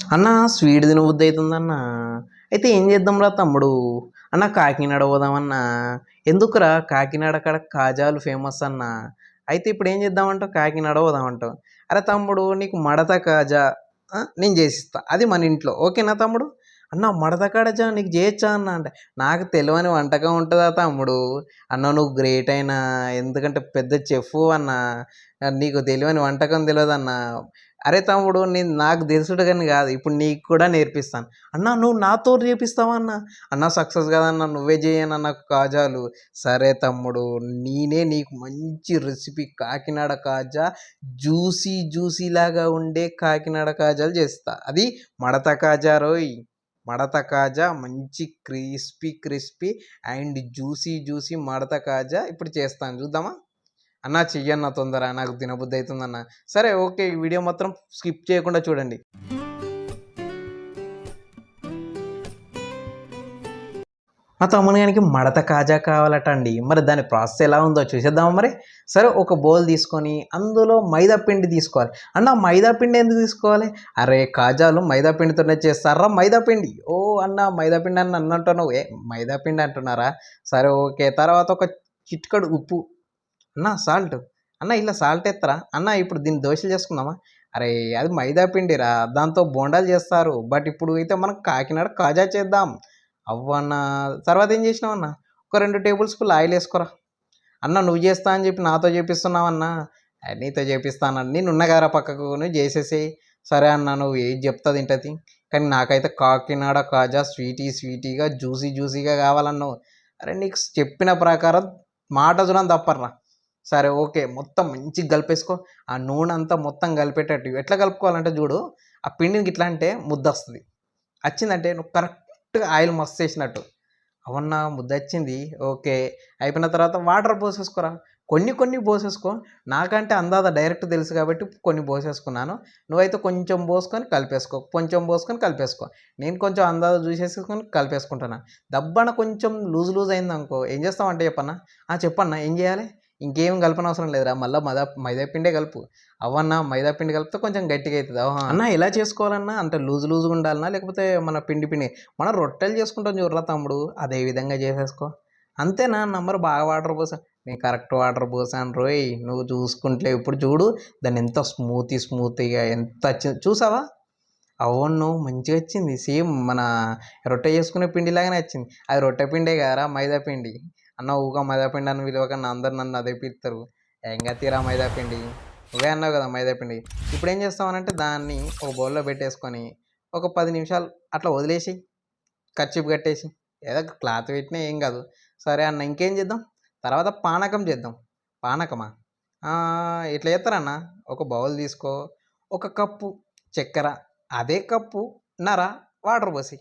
అన్న స్వీట్ తినబుద్ధి అవుతుందన్న అయితే ఏం చేద్దాంరా తమ్ముడు? అన్న కాకినాడ పోదామన్న. ఎందుకురా? కాకినాడ కాడ కాజాలు ఫేమస్ అన్న. అయితే ఇప్పుడు ఏం చేద్దామంటావు? కాకినాడ పోదామంటావు. అరే తమ్ముడు నీకు మడత కాజా నేను చేసిస్తా. అది మన ఇంట్లో. ఓకేనా తమ్ముడు? అన్న మడత కాడజా నీకు చేయొచ్చా అన్న అంటే నాకు తెలియని వంటకం ఉంటుందా తమ్ముడు? అన్న నువ్వు గ్రేట్ అయినా ఎందుకంటే పెద్ద చెఫ్ అన్న నీకు తెలియని వంటకం తెలియదు అన్న అరే తమ్ముడు నేను నాకు తెలుసుడు కానీ కాదు ఇప్పుడు నీకు కూడా నేర్పిస్తాను. అన్న నువ్వు నాతో నేర్పిస్తావా అన్న? అన్న సక్సెస్ కాదన్న నువ్వే చేయను నాకు కాజాలు? సరే తమ్ముడు నేనే నీకు మంచి recipe Kakinada kaja juicy juicy లాగా ఉండే కాకినాడ కాజాలు చేస్తా. అది మడత కాజా రోయ్. మడత కాజా మంచి crispy crispy and juicy juicy మడత కాజా ఇప్పుడు చేస్తాను. చూద్దామా? అన్న చెయ్యన్న తొందర నాకు తినబుద్ధి అవుతుందన్న సరే ఓకే ఈ వీడియో మాత్రం స్కిప్ చేయకుండా చూడండి. మా తమ్ముని మడత కాజా కావాలట అండి మరి దాని ప్రాసెస్ ఎలా ఉందో చూసేద్దామా మరి? సరే ఒక బౌల్ తీసుకొని అందులో మైదా పిండి తీసుకోవాలి. అన్న మైదా పిండి ఎందుకు తీసుకోవాలి? అరే కాజాలు మైదా పిండితోనే చేస్తారా మైదా పిండి? ఓ అన్న మైదా పిండి అని అన్నంటున్నావు. ఏ మైదా పిండి అంటున్నారా? సరే ఓకే తర్వాత ఒక చిట్కడు ఉప్పు. అన్న సాల్ట్ అన్న ఇలా సాల్ట్ ఎత్తరా? అన్న ఇప్పుడు దీన్ని దోశలు చేసుకుందామా? అరే అది మైదా పిండిరా. దాంతో బోండాలు చేస్తారు. బట్ ఇప్పుడు అయితే మనం కాకినాడ కాజా చేద్దాం. అవ్వన్న తర్వాత ఏం చేసినావు అన్న? ఒక రెండు టేబుల్ స్పూన్ ఆయిల్ వేసుకోరా? అన్న నువ్వు చేస్తా అని చెప్పి నాతో చేపిస్తున్నావన్నా నీతో చేపిస్తానని. నేను ఉన్నగారా పక్కకు నువ్వు చేసేసి. సరే అన్న నువ్వు ఏది చెప్తా తింటది కానీ నాకైతే కాకినాడ కాజా స్వీటీ స్వీటీగా జ్యూసీ జ్యూసీగా కావాలన్నావు. అరే నీకు చెప్పిన ప్రకారం మాట చూడని తప్పర్రా. సరే ఓకే. మొత్తం మంచిగా కలిపేసుకో. ఆ నూనె అంతా మొత్తం కలిపేటట్టు. ఎట్లా కలుపుకోవాలంటే చూడు ఆ పిండికి ఇట్లా అంటే ముద్ద వస్తుంది వచ్చిందంటే నువ్వు కరెక్ట్గా ఆయిల్ మస్తు వేసినట్టు అవన్నా ముద్ద వచ్చింది ఓకే. అయిపోయిన తర్వాత వాటర్ పోసేసుకోరా? కొన్ని కొన్ని పోసేసుకో. నాకంటే అందాద డైరెక్ట్ తెలుసు కాబట్టి కొన్ని పోసేసుకున్నాను. నువ్వైతే కొంచెం పోసుకొని కలిపేసుకో. కొంచెం పోసుకొని కలిపేసుకో. నేను కొంచెం అందాజ చూసేసుకొని కలిపేసుకుంటున్నాను దబ్బన కొంచెం లూజ్ లూజ్ అయిందనుకో. ఏం చేస్తావంటే చెప్పన్నా? చెప్పన్నా. ఏం చేయాలి? ఇంకేం కలపనవసరం లేదురా. మళ్ళీ మదా మైదా పిండే కలుపు అవన్నా మైదా పిండి కలిపితే కొంచెం గట్టిగా అవుతుంది అన్న ఎలా చేసుకోవాలన్నా అంటే లూజ్ లూజ్గా ఉండాలన్నా లేకపోతే మన పిండి పిండి మనం రొట్టెలు చేసుకుంటాం చూడరా తమ్ముడు. అదే విధంగా చేసేసుకో. అంతేనా? నంబర్ బాగా వాటర్ పోసా. నేను కరెక్ట్ వాటర్ పోసాను రోయ్. నువ్వు చూసుకుంటే ఇప్పుడు చూడు. దాన్ని ఎంత స్మూతీ స్మూతీగా ఎంత చూసావా? అవును మంచిగా వచ్చింది. సేమ్ మన రొట్టె చేసుకునే పిండిలాగానే వచ్చింది. అది రొట్టె పిండే కదరా మైదా పిండి. అన్న ఊగా మైదాపిండి అని విలువకన్నా అందరు నన్ను అదే పిలుస్తారు. ఏంగా తీరా మైదాపిండి? నువ్వే అన్నావు కదా మైదాపిండి. ఇప్పుడు ఏం చేస్తామనంటే దాన్ని ఒక బౌల్లో పెట్టేసుకొని ఒక పది నిమిషాలు అట్లా వదిలేసి ఖర్చు కట్టేసి. ఏదో క్లాత్ పెట్టినా ఏం కాదు. సరే అన్న ఇంకేం చేద్దాం? తర్వాత పానకం చేద్దాం. పానకమా? ఇట్లా చేస్తారన్న? ఒక బౌల్ తీసుకో ఒక కప్పు చక్కెర అదే కప్పు నర వాటర్ పోసి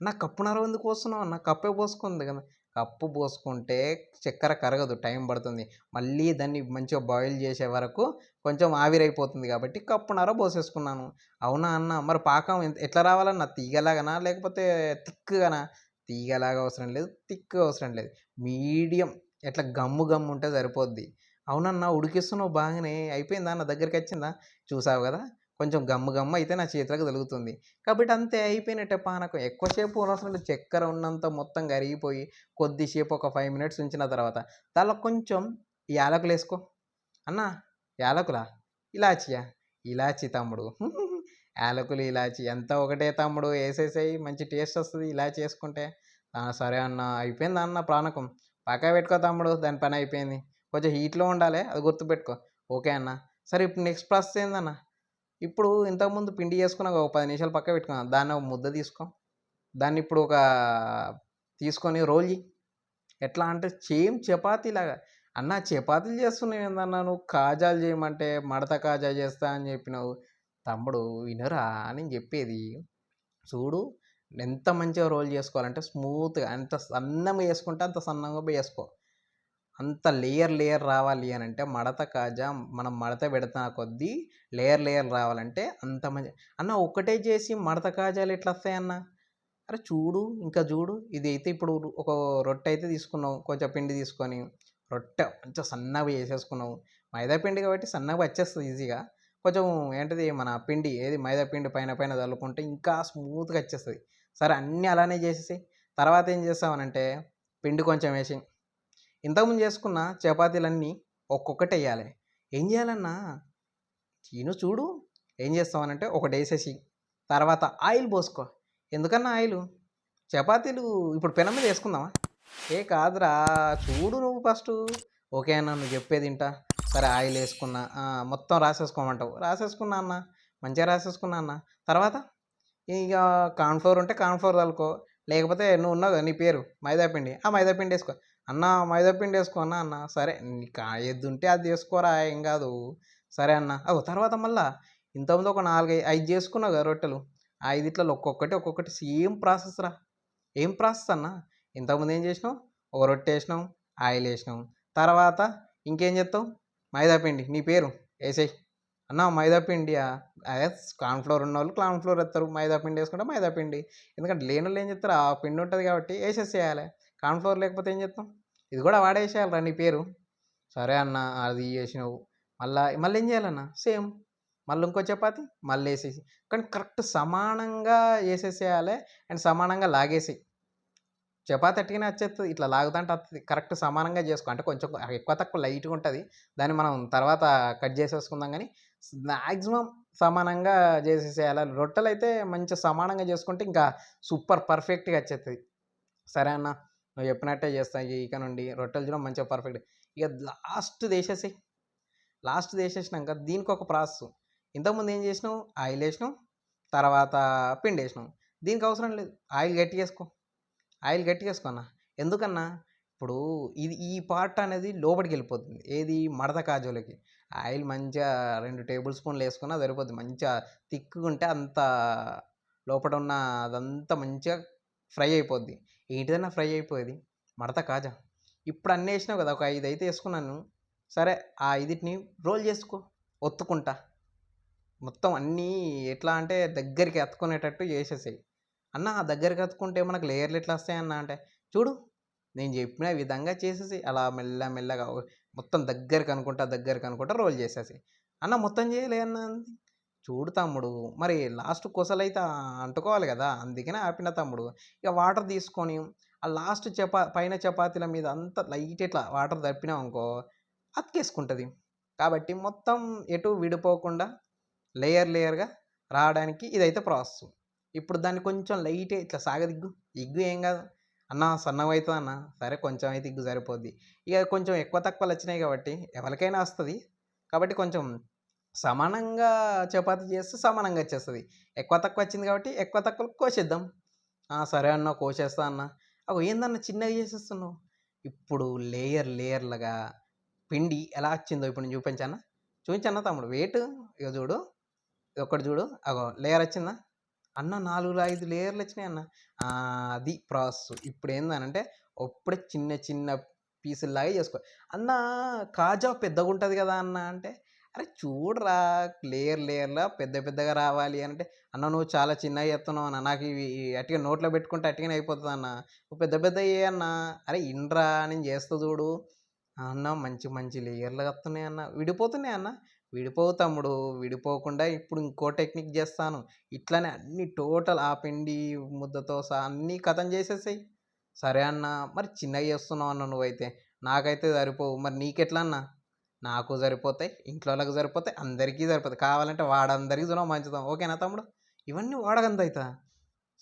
నా కప్పు నర ఎందుకు పోస్తున్నావు అన్న? కప్పే పోసుకుంది కదా. కప్పు పోసుకుంటే చక్కెర కరగదు టైం పడుతుంది. మళ్ళీ దాన్ని మంచిగా బాయిల్ చేసే వరకు కొంచెం ఆవిరైపోతుంది కాబట్టి కప్పునర పోసేసుకున్నాను. అవునా అన్న? మరి పాకం ఎట్లా రావాలన్నా? తీగలాగానా? లేకపోతే తిక్కుగానా తీగలాగా అవసరం లేదు తిక్కు అవసరం లేదు. మీడియం ఎట్లా గమ్ము గమ్ము ఉంటే సరిపోద్ది. అవునన్నా ఉడికిస్తున్నావు బాగానే. అయిపోయిందా? నా దగ్గరికి వచ్చిందా? చూసావు కదా? కొంచెం గమ్ము గమ్ము అయితే నా చేతులకు తగులుతుంది. కాబట్టి అంతే అయిపోయినట్టే పానకం. ఎక్కువసేపు అవసరం చక్కెర ఉన్నంత మొత్తం కరిగిపోయి కొద్దిసేపు ఒక ఫైవ్ మినిట్స్ ఉంచిన తర్వాత దానిలో కొంచెం యాలకులు వేసుకో. అన్న యాలకులా? ఇలాచియా? ఇలాచి తమ్ముడు. యాలకులు ఇలాచి ఎంత ఒకటే తమ్ముడు. వేసేసేయి మంచి టేస్ట్ వస్తుంది ఇలా చేసుకుంటే సరే అన్న అయిపోయింది అన్న ప్రాణకం పక్క పెట్టుకో తమ్ముడు దాని పని అయిపోయింది. కొంచెం హీట్లో ఉండాలి అది గుర్తుపెట్టుకో. ఓకే అన్న. సరే ఇప్పుడు నెక్స్ట్ ప్రాసెస్ ఏందన్న? ఇప్పుడు ఇంతకుముందు పిండి చేసుకున్నాక ఒక పది నిమిషాలు పక్క పెట్టుకున్నా దాన్ని ఒక ముద్ద తీసుకో. దాన్ని ఇప్పుడు ఒక తీసుకొని రోల్ చేయి ఎట్లా అంటే సేమ్ చపాతీలాగా అన్న చపాతీలు చేస్తున్నావు ఏందన్నా నువ్వు? కాజాలు చేయమంటే మడత కాజా చేస్తా అని చెప్పినావు. తమ్ముడు వినరా అని చెప్పేది. చూడు ఎంత మంచిగా రోల్ చేసుకోవాలంటే స్మూత్గా ఎంత సన్నగా వేసుకుంటే అంత సన్నగా వేసుకో. అంత లేయర్ లేయర్ రావాలి అని అంటే మడత కాజా మనం మడత పెడుతున్న కొద్దీ లేయర్ లేయర్ రావాలంటే అంత మంచి అన్న ఒకటే చేసి మడత కాజాలు ఎట్లా వస్తాయన్న అరే చూడు ఇంకా చూడు. ఇది అయితే ఇప్పుడు ఒక రొట్టె అయితే తీసుకున్నావు కొంచెం పిండి తీసుకొని రొట్టె కొంచెం సన్నగా చేసేసుకున్నావు. మైదా పిండి కాబట్టి సన్నగా వచ్చేస్తుంది ఈజీగా. కొంచెం ఏంటిది మన పిండి ఏది మైదా పిండి పైన పైన చల్లుకుంటే ఇంకా స్మూత్గా వచ్చేస్తుంది. సరే అన్నీ అలానే చేసేసి తర్వాత ఏం చేస్తామనంటే పిండి కొంచెం వేసి ఇంతకుముందు చేసుకున్న చపాతీలన్నీ ఒక్కొక్కటి వేయాలి ఏం చేయాలన్నా చీను చూడు ఏం చేస్తామనంటే ఒకటి వేసేసి తర్వాత ఆయిల్ పోసుకో. ఎందుకన్నా ఆయిల్? చపాతీలు ఇప్పుడు పెనం మీద వేసుకుందామా? ఏ కాదురా చూడు నువ్వు ఫస్ట్. ఓకే అన్న నువ్వు చెప్పేది ఇంటా సరే ఆయిల్ వేసుకున్నా. మొత్తం రాసేసుకోమంటావు. రాసేసుకున్నా అన్న మంచిగా రాసేసుకున్నా అన్న. తర్వాత ఇక కార్న్ఫ్లోర్ ఉంటే కార్న్ఫ్లోర్ తలుకో లేకపోతే నువ్వు ఉన్నావు కదా నీ పేరు మైదాపిండి ఆ మైదాపిండి వేసుకో. అన్న మైదాపిండి వేసుకో అన్న అన్న. సరే నీకు ఏది ఉంటే అది వేసుకోరా ఏం కాదు. సరే అన్న. అగో తర్వాత మళ్ళా ఇంతకుముందు ఒక నాలుగు ఐదు చేసుకున్నావు కదా రొట్టెలు. ఐదిట్లలో ఒక్కొక్కటి ఒక్కొక్కటి సేమ్ ప్రాసెస్ రా. ఏం ప్రాసెస్ అన్న? ఇంతకుముందు ఏం చేసినావు? ఒక రొట్టె వేసినావు ఆయిల్ వేసినావు. తర్వాత ఇంకేం చెప్తావు మైదాపిండి. నీ పేరు? వేసేయి. అన్న మైదాపిండియా అదే కార్న్ఫ్లోర్ ఉన్న వాళ్ళు కార్న్ఫ్లోర్ వేస్తారు మైదాపిండి వేసుకుంటే మైదాపిండి. ఎందుకంటే లేని వాళ్ళు ఏం చేస్తారు? ఆ పిండి ఉంటుంది కాబట్టి వేసేసేయాలి. కార్న్ఫ్లోర్ లేకపోతే ఏం చేస్తాం? ఇది కూడా వాడేసేయాలి రా నీ పేరు. సరే అన్న అది చేసినావు. మళ్ళీ మళ్ళీ ఏం చేయాలన్న? సేమ్. మళ్ళీ ఇంకో చపాతి మళ్ళీ వేసేసి. కానీ కరెక్ట్ సమానంగా వేసేసేయాలి అండ్ సమానంగా లాగేసి చపాతి అట్టిగానే వచ్చేస్తుంది ఇట్లా లాగుతుంటే వస్తుంది కరెక్ట్ సమానంగా చేసుకో. అంటే కొంచెం ఎక్కువ తక్కువ లైట్గా ఉంటుంది. దాన్ని మనం తర్వాత కట్ చేసేసుకుందాం కానీ మ్యాక్సిమం సమానంగా చేసేసేయాలి. రొట్టెలు అయితే మంచిగా సమానంగా చేసుకుంటే ఇంకా సూపర్ పర్ఫెక్ట్గా వచ్చేస్తుంది సరే అన్న. నువ్వు చెప్పినట్టే చేస్తాయి ఇక నుండి రొట్టెలు చూడడం మంచిగా పర్ఫెక్ట్ ఇక లాస్ట్ వేసేసాయి లాస్ట్ వేసేసినాక దీనికి ఒక ప్రాసెస్. ఇంతకుముందు ఏం చేసినావు? ఆయిల్ వేసినావు. తర్వాత పిండి వేసినావు. దీనికి అవసరం లేదు. ఆయిల్ గట్టి వేసుకో ఆయిల్ గట్టి చేసుకోనా ఎందుకన్నా? ఇప్పుడు ఇది ఈ పార్ట్ అనేది లోపలికి వెళ్ళిపోతుంది. ఏది? మడత కాజోలకి. ఆయిల్ మంచిగా రెండు టేబుల్ స్పూన్లు వేసుకున్నా సరిపోతుంది మంచిగా తిక్కుగా ఉంటే అంత లోపల ఉన్న అదంతా మంచిగా ఫ్రై అయిపోద్ది. ఏంటిదన్నా ఫ్రై అయిపోయేది? మడత కాజా? ఇప్పుడు అన్నీ వేసినావు కదా ఒక ఐదు అయితే వేసుకున్నాను. సరే ఆ ఐదిటిని రోల్ చేసుకో ఒత్తుకుంటా. మొత్తం అన్నీ ఎట్లా అంటే దగ్గరికి అతుకునేటట్టు చేసేసాయి. అన్న ఆ దగ్గరికి అతుక్కుంటే మనకు లేయర్లు ఎట్లా వస్తాయన్న అంటే చూడు నేను చెప్పిన విధంగా చేసేసి అలా మెల్ల మెల్లగా మొత్తం దగ్గరికి అనుకుంటా దగ్గరికి అనుకుంటా రోల్ చేసేసి అన్న మొత్తం చేయలే అన్న చూడు తమ్ముడు. మరి లాస్ట్ కొసలైతే అంటుకోవాలి కదా! అందుకనే ఆపిన తమ్ముడు. ఇక వాటర్ తీసుకొని ఆ లాస్ట్ చపా పైన చపాతీల మీద అంత లైట్ ఇట్లా వాటర్ తప్పినాం అనుకో అతికేసుకుంటుంది. కాబట్టి మొత్తం ఎటు విడిపోకుండా లేయర్ లేయర్గా రావడానికి ఇదైతే ప్రాసెస్. ఇప్పుడు దాన్ని కొంచెం లైట్ ఇట్లా సాగదిగ్గు. ఇగ్గు ఏం కాదు. అన్న సన్నగా అవుతుంది అన్న? సరే కొంచెం అయితే ఇగ్గు సరిపోద్ది. ఇక కొంచెం ఎక్కువ తక్కువలు వచ్చినాయి కాబట్టి ఎవరికైనా వస్తుంది. కాబట్టి కొంచెం సమానంగా చపాతి చేస్తే సమానంగా వచ్చేస్తుంది. ఎక్కువ తక్కువ వచ్చింది కాబట్టి ఎక్కువ తక్కువ కోసేద్దాం. "ఆ, సరే అన్న కోసేస్తా అన్న. అగో ఏందన్న చిన్నగా చేసేస్తున్నావు? ఇప్పుడు లేయర్ లేయర్లుగా పిండి ఎలా వచ్చిందో ఇప్పుడు నేను చూపించానా? చూపించన్న తమ్ముడు వెయిట్ ఇక చూడు ఒకటి చూడు అగో లేయర్ వచ్చిందా? అన్న నాలుగు ఐదు లేయర్లు వచ్చినాయి అన్న. అది ప్రాసెస్. ఇప్పుడు ఏందనంటే అప్పుడే చిన్న చిన్న పీసుల్లాగా చేసుకో. అన్న కాజా పెద్దగా ఉంటుంది కదా అన్న అంటే అరే చూడరా లేయర్ లేయర్లా పెద్ద పెద్దగా రావాలి అంటే అన్న నువ్వు చాలా చిన్నగా చెప్తున్నావు అన్న నాకు ఇవి అట్టిగా నోట్లో పెట్టుకుంటే అట్టిగానే అయిపోతుంది అన్న నువ్వు పెద్ద పెద్ద అన్న అరే ఇండ్రా నేను చేస్తా చూడు అన్న మంచి మంచి లేయర్లు వస్తున్నాయి అన్న విడిపోతున్నాయి అన్న విడిపోవు తమ్ముడు విడిపోకుండా ఇప్పుడు ఇంకో టెక్నిక్ చేస్తాను ఇట్లానే అన్ని టోటల్ ఆ పిండి ముద్దతో సహా అన్నీ కథం చేసేసాయి. సరే అన్న మరి చిన్నగా చేస్తున్నావు అన్న నువ్వైతే నాకైతే సరిపోవు మరి నీకెట్లా అన్న? నాకు సరిపోతాయి ఇంట్లో వాళ్ళకి సరిపోతాయి అందరికీ సరిపోతాయి. కావాలంటే వాడందరికీ తినో మంచిదాం ఓకేనా తమ్ముడు? ఇవన్నీ వాడగంత అవుతా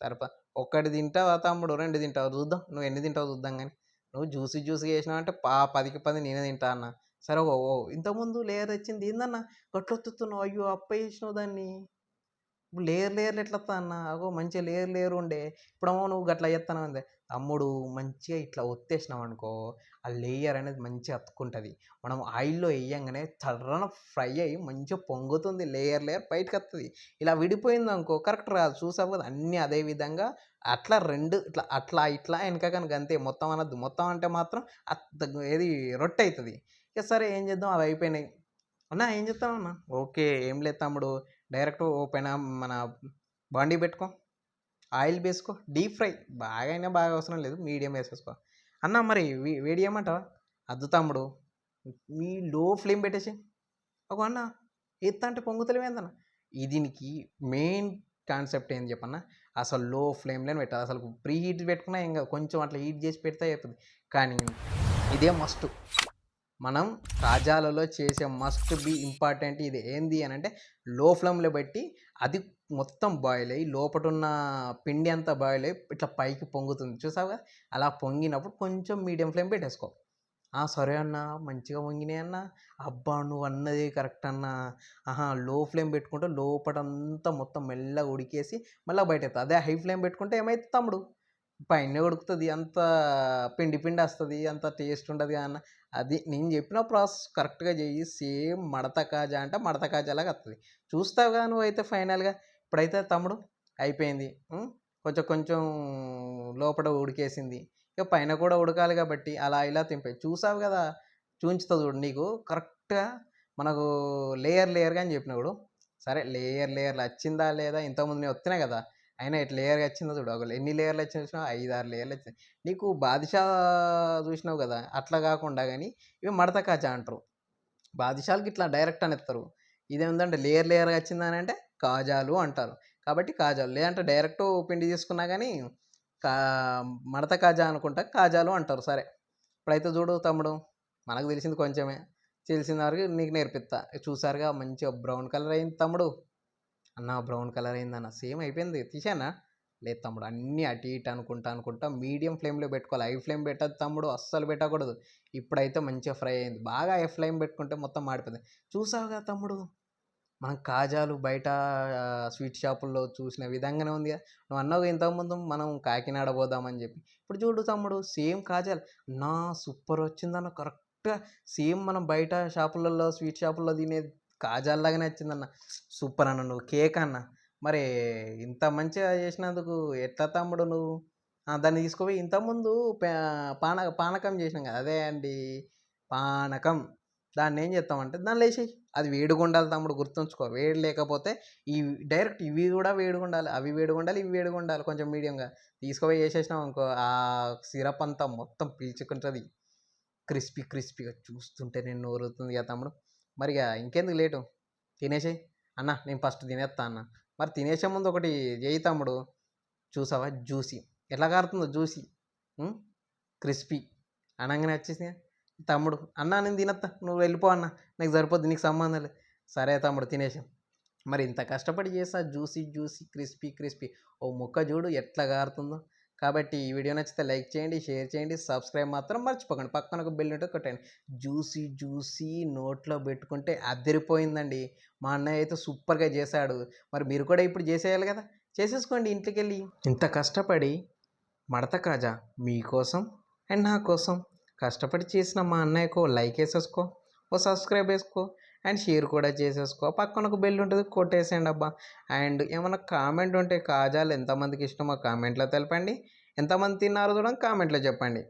సరిపో ఒక్కటి తింటావా తమ్ముడు? రెండు తింటావు? చూద్దాం. నువ్వు ఎన్ని తింటావు చూద్దాం కానీ నువ్వు జ్యూసీ జ్యూసీ చేసినావు అంటే పా పదికి పది నేనే తింటా అన్న. సరే ఓ ఓ ఇంతకుముందు లేయర్ తెచ్చింది ఏందన్న? గట్లొత్తుతున్నావు. అయ్యో అప్ప చేసినావు దాన్ని. ఇప్పుడు లేయర్ లేయర్లు ఎట్లా వస్తా అన్న? అగో మంచిగా లేయర్ లేయర్ ఉండే. ఇప్పుడేమో నువ్వు గట్లా చేస్తాను అందే తమ్ముడు మంచిగా ఇట్లా ఒత్తేసినాం అనుకో ఆ లేయర్ అనేది మంచిగా అతుక్కుంటుంది. మనం ఆయిల్లో వేయంగానే చర్రన ఫ్రై అయ్యి మంచిగా పొంగుతుంది లేయర్ లేయర్ బయటకు వస్తుంది ఇలా విడిపోయింది అనుకో కరెక్ట్ రాదు చూసావు కదా అన్నీ అదే విధంగా అట్లా రెండు ఇట్లా అట్లా ఇట్లా వెనక కనుక అంతే. మొత్తం అనద్దు. మొత్తం అంటే మాత్రం అత్త ఏది రొట్టె అవుతుంది ఇక సరే ఏం చేద్దాం? అవి అయిపోయినాయి. అన్నా ఏం చెప్తావు అన్న ఓకే ఏం లేదు తమ్ముడు. డైరెక్ట్ ఓపెన్ మన బాండీ పెట్టుకో. ఆయిల్ వేసుకో డీప్ ఫ్రై. బాగా అయినా బాగా అవసరం లేదు మీడియం వేసేసుకో. అన్న మరి వేడి చేయమంటావా అద్దు తమ్ముడు. మీ లో ఫ్లేమ్ పెట్టేసి ఒక అన్న ఎత్త అంటే పొంగుతలేవు ఏందన్న? దీనికి మెయిన్ కాన్సెప్ట్ ఏంది చెప్పన్న? అసలు లో ఫ్లేమ్లోనే పెట్టాలి. అసలు ప్రీ హీట్ పెట్టుకున్నా ఇంకా కొంచెం అట్లా హీట్ చేసి పెడితే అయిపోతుంది కానీ ఇదే మస్ట్ మనం కాజాలలో చేసే మస్ట్ బి ఇంపార్టెంట్ ఇది. ఏంది అని అంటే లో ఫ్లేమ్లో పెట్టి అది మొత్తం బాయిల్ అయ్యి లోపటున్న పిండి అంతా బాయిల్ అయ్యి ఇట్లా పైకి పొంగుతుంది. చూసావుగా? అలా పొంగినప్పుడు కొంచెం మీడియం ఫ్లేమ్ పెట్టేసుకో. "ఆ, సరే అన్న మంచిగా పొంగినాయి అన్న. అబ్బా నువ్వు అన్నది కరెక్ట్ అన్న. ఆహా లో ఫ్లేమ్ పెట్టుకుంటే లోపటంతా మొత్తం మెల్లగా ఉడికేసి మళ్ళీ బయట అదే హై ఫ్లేమ్ పెట్టుకుంటే ఏమైతే తమ్ముడు? పైన ఉడుకుతుంది అంత పిండి పిండి వస్తుంది అంత టేస్ట్ ఉండదు అన్న అది నేను చెప్పిన ప్రాసెస్ కరెక్ట్గా చేయి సేమ్ మడత కాజా అంటే మడత కాజాలాగా వస్తుంది. చూస్తావుగా నువ్వు అయితే ఫైనల్గా ఇప్పుడైతే తమ్ముడు అయిపోయింది కొంచెం కొంచెం లోపల ఉడికేసింది. ఇక పైన కూడా ఉడకాలి కాబట్టి అలా ఇలా తింపే చూసావు కదా చూంచుతుంది చూడు నీకు కరెక్ట్గా మనకు లేయర్ లేయర్గా అని చెప్పినప్పుడు సరే లేయర్ లేయర్లు వచ్చిందా లేదా ఇంతకుముందు నేను వస్తున్నాయి కదా అయినా ఇట్లా లేయర్గా వచ్చిందో చూడు. ఒకవేళ ఎన్ని లేయర్లు వచ్చిన చూసినా ఐదు ఆరు లేయర్లు వచ్చింది నీకు బాదుషా చూసినావు కదా అట్లా కాకుండా కానీ ఇవి మడత కాజా అంటారు. బాదుషాలకి ఇట్లా డైరెక్ట్ అని ఇస్తారు ఇదేంటంటే లేయర్ లేయర్గా వచ్చిందని అంటే కాజాలు అంటారు. కాబట్టి కాజాలు లేదంటే డైరెక్ట్ పిండి తీసుకున్నా కానీ కా మడత కాజా అనుకుంటా కాజాలు అంటారు. సరే ఇప్పుడైతే చూడు తమ్ముడు మనకు తెలిసింది కొంచెమే. తెలిసిన వరకు నీకు నేర్పిస్తా చూసారుగా మంచిగా బ్రౌన్ కలర్ అయింది తమ్ముడు. అన్న బ్రౌన్ కలర్ అయిందన్న సేమ్ అయిపోయింది. తీసానా? లేదు తమ్ముడు అన్నీ అటు ఇటు అనుకుంటా అనుకుంటా మీడియం ఫ్లేమ్లో పెట్టుకోవాలి. హై ఫ్లేమ్ పెట్టదు తమ్ముడు అస్సలు పెట్టకూడదు. ఇప్పుడైతే మంచిగా ఫ్రై అయింది. బాగా హై ఫ్లేమ్ పెట్టుకుంటే మొత్తం మాడిపోయింది. చూసావుగా తమ్ముడు మనం కాజాలు బయట స్వీట్ షాపుల్లో చూసిన విధంగానే ఉంది కదా. నువ్వు అన్నావు ఇంతకుముందు మనం కాకినాడ పోదామని చెప్పి. ఇప్పుడు చూడు తమ్ముడు సేమ్ కాజాలు. నా సూపర్ వచ్చిందన్న కరెక్ట్గా సేమ్ మనం బయట షాపులలో స్వీట్ షాపుల్లో తినే కాజాల్లాగా వచ్చిందన్న. సూపర్ అన్న నువ్వు కేక్ అన్న. మరి ఇంత మంచిగా చేసినందుకు ఎట్లా తమ్ముడు నువ్వు? దాన్ని తీసుకుపోయి ఇంతకుముందు పా- పాన పానకం చేసినాం కదా అదే అండి. పానకం. దాన్ని ఏం చేస్తామంటే దాన్ని వేసేయి అది వేడిగా ఉండాలి తమ్ముడు గుర్తుంచుకో. వేడి లేకపోతే ఈ డైరెక్ట్ ఇవి కూడా వేడిగా ఉండాలి అవి వేడిగా ఉండాలి ఇవి వేడిగా ఉండాలి కొంచెం మీడియంగా. తీసుకుపోయి వేసేసినాం అనుకో ఆ సిరప్ అంతా మొత్తం పీల్చుకుంటుంది. క్రిస్పీ క్రిస్పీగా చూస్తుంటే నేను నోరుతుంది కదా తమ్ముడు. మరి ఇంకెందుకు లేటు? తినేసేయి. అన్న నేను ఫస్ట్ తినేస్తా అన్న. మరి తినేసే ముందు ఒకటి చేయి తమ్ముడు. చూసావా? జ్యూసీ. ఎట్లా కారుతుందో? జ్యూసీ. క్రిస్పీ. అనగానే వచ్చేసి తమ్ముడు అన్న నేను తినత్తా. నువ్వు వెళ్ళిపో అన్న. నీకు సరిపోద్ది నీకు సంబంధం లేదు. సరే తమ్ముడు తినేసాం మరి ఇంత కష్టపడి చేసా జ్యూసీ జ్యూసీ క్రిస్పీ క్రిస్పీ. ఓ ముక్క చూడు ఎట్లా కారుతుందో. కాబట్టి ఈ వీడియో నచ్చితే లైక్ చేయండి షేర్ చేయండి సబ్స్క్రైబ్ మాత్రం మర్చిపోకండి. పక్కన ఒక బెల్ ఉంటే కొట్టండి. జ్యూసీ జ్యూసీ నోట్లో పెట్టుకుంటే అదిరిపోయిందండి. మా అన్నయ్య అయితే సూపర్గా చేశాడు. మరి మీరు కూడా ఇప్పుడు చేసేయాలి కదా? చేసేసుకోండి ఇంటికి వెళ్ళి ఇంత కష్టపడి మడత కాజా మీకోసం అండ్ నా కోసం కష్టపడి చేసిన మా అన్నయ్యకు లైక్ వేసేసుకో ఓ సబ్స్క్రైబ్ వేసుకో అండ్ షేర్ కూడా చేసేసుకో. పక్కన ఒక బెల్ ఉంటుంది కొట్టేసేయండి అబ్బా. అండ్ ఏమైనా కామెంట్ ఉంటే కాజాలు ఎంతమందికి ఇష్టమో కామెంట్లో తెలపండి. ఎంతమంది తిన్నారో కూడా కామెంట్లో చెప్పండి.